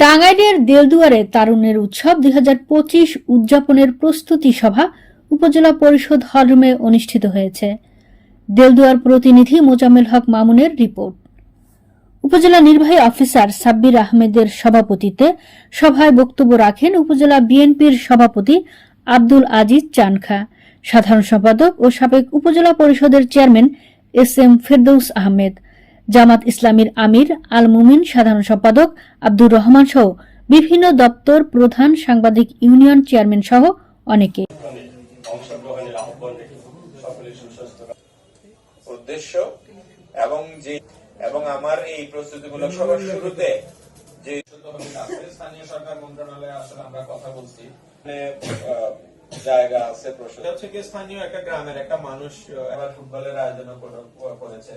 টাঙ্গাইলের দেলদুয়ারে তারুণ্যের উৎসব দুই হাজার পঁচিশ উদযাপনের প্রস্তুতি সভা উপজেলা পরিষদ হলরুমে অনুষ্ঠিত হয়েছে। দেলদুয়ার প্রতিনিধি মোজাম্মেল হক মামুনের রিপোর্ট। উপজেলা নির্বাহী অফিসার সাব্বির আহমেদের সভাপতিত্বে সভায় বক্তব্য রাখেন উপজেলা বিএনপির সভাপতি আব্দুল আজিজ চানখা। সাধারণ সম্পাদক ও সাবেক উপজেলা পরিষদের chairman S M Ferdous Ahmed. Jamaat ইসলামীর আমির আল মুমিন সাধারণ সম্পাদক আব্দুর রহমান সহ বিভিন্ন দপ্তর প্রধান সাংবাদিক ইউনিয়ন চেয়ারম্যান সহ অনেকে। উদ্দেশ্য এবং যে এবং আমার এই প্রস্তুতিমূলক সবার শুরুতে যে স্থানীয় সরকার মন্ত্রণালয়ে আসলে আমরা কথা বলছি। মানে, জায়গা আছে প্রশ্ন হচ্ছে কি স্থানীয় একটা গ্রামের একটা মানুষ এবার ফুটবলের আয়োজন করেছে।